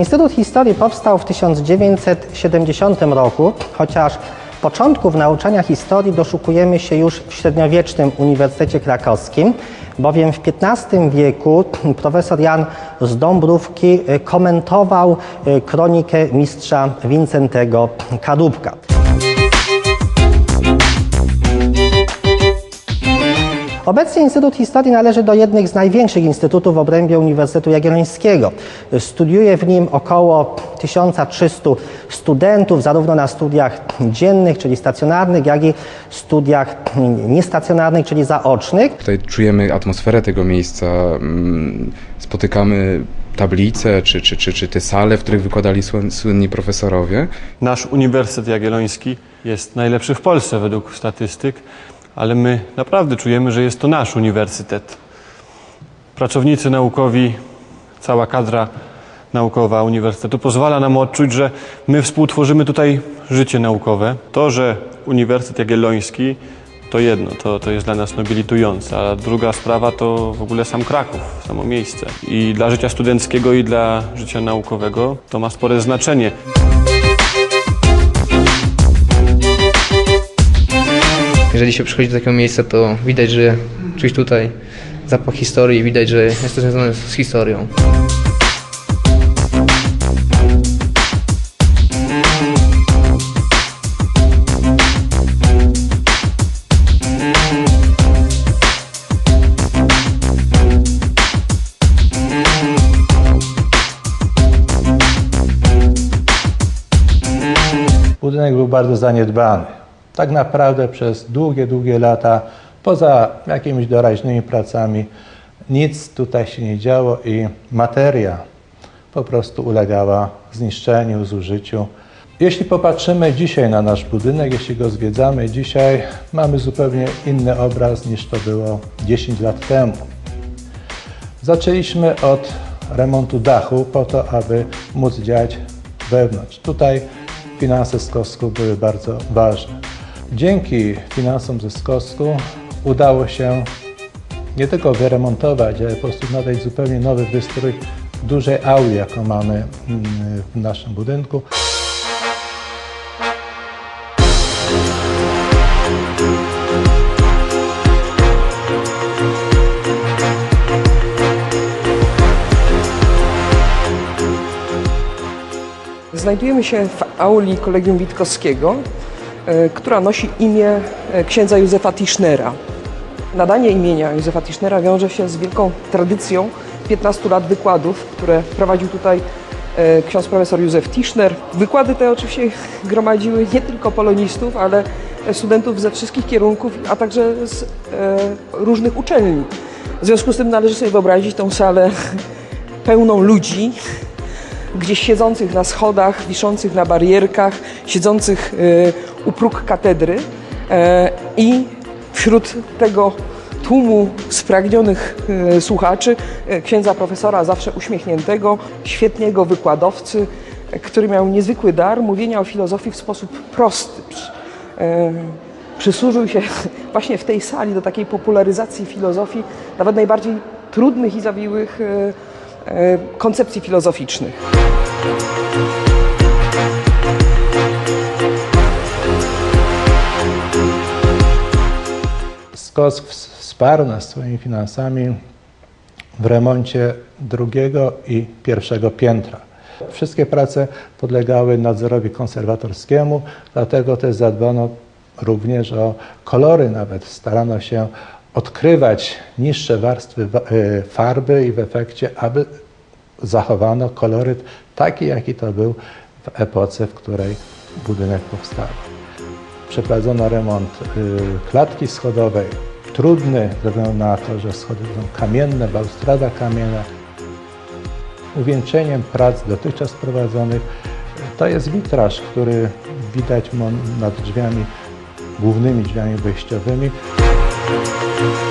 Instytut Historii powstał w 1970 roku, chociaż początków nauczania historii doszukujemy się już w średniowiecznym Uniwersytecie Krakowskim, bowiem w XV wieku profesor Jan z Dąbrówki y, komentował y, kronikę mistrza Wincentego Kadłubka. Obecnie Instytut Historii należy do jednych z największych instytutów w obrębie Uniwersytetu Jagiellońskiego. Studiuje w nim około 1300 studentów, zarówno na studiach dziennych, czyli stacjonarnych, jak i studiach niestacjonarnych, czyli zaocznych. Tutaj czujemy atmosferę tego miejsca, mm, spotykamy tablice czy, czy, czy, czy te sale, w których wykładali słyn- słynni profesorowie. Nasz Uniwersytet Jagielloński jest najlepszy w Polsce według statystyk, ale my naprawdę czujemy, że jest to nasz uniwersytet. Pracownicy naukowi, cała kadra naukowa uniwersytetu pozwala nam odczuć, że my współtworzymy tutaj życie naukowe. To, że Uniwersytet Jagielloński to jedno, to, to jest dla nas nobilitujące, a druga sprawa to w ogóle sam Kraków, samo miejsce. I dla życia studenckiego i dla życia naukowego to ma spore znaczenie. Jeżeli się przychodzi do takiego miejsca, to widać, że czuć tutaj zapach historii, widać, że jest to związane z historią. Budynek był bardzo zaniedbany. Tak naprawdę przez długie, długie lata, poza jakimiś doraźnymi pracami, nic tutaj się nie działo i materia po prostu ulegała zniszczeniu, zużyciu. Jeśli popatrzymy dzisiaj na nasz budynek, jeśli go zwiedzamy dzisiaj, mamy zupełnie inny obraz niż to było 10 lat temu. Zaczęliśmy od remontu dachu po to, aby móc działać wewnątrz. Tutaj finanse z Kosku były bardzo ważne. Dzięki finansom ze Skosku udało się nie tylko wyremontować, ale po prostu nadać zupełnie nowy wystrój dużej auli, jaką mamy mm, w naszym budynku. Znajdujemy się w auli Kolegium Witkowskiego, która nosi imię e, księdza Józefa Tischnera. Nadanie imienia Józefa Tischnera wiąże się z wielką tradycją 15 lat wykładów, które prowadził tutaj e, ksiądz profesor Józef Tischner. Wykłady te oczywiście gromadziły nie tylko polonistów, ale studentów ze wszystkich kierunków, a także z e, różnych uczelni. W związku z tym należy sobie wyobrazić tą salę pełną ludzi, gdzieś siedzących na schodach, wiszących na barierkach, siedzących e, u próg katedry e, i wśród tego tłumu spragnionych e, słuchaczy, e, księdza profesora zawsze uśmiechniętego, świetnego wykładowcy, e, który miał niezwykły dar mówienia o filozofii w sposób prosty. Przysłużył się właśnie w tej sali do takiej popularyzacji filozofii, nawet najbardziej trudnych i zawiłych koncepcji filozoficznych. Skosk ws- wsparł nas swoimi finansami w remoncie drugiego i pierwszego piętra. Wszystkie prace podlegały nadzorowi konserwatorskiemu, dlatego też zadbano również o kolory, nawet starano się odkrywać niższe warstwy wa- e, farby i w efekcie, aby zachowano koloryt taki, jaki to był w epoce, w której budynek powstał przeprowadzono remont y, klatki schodowej, trudny ze względu na to, że schody są kamienne, balustrada kamienna. Uwieńczeniem prac dotychczas prowadzonych to jest witraż, który widać nad drzwiami, głównymi drzwiami wejściowymi. Thank you.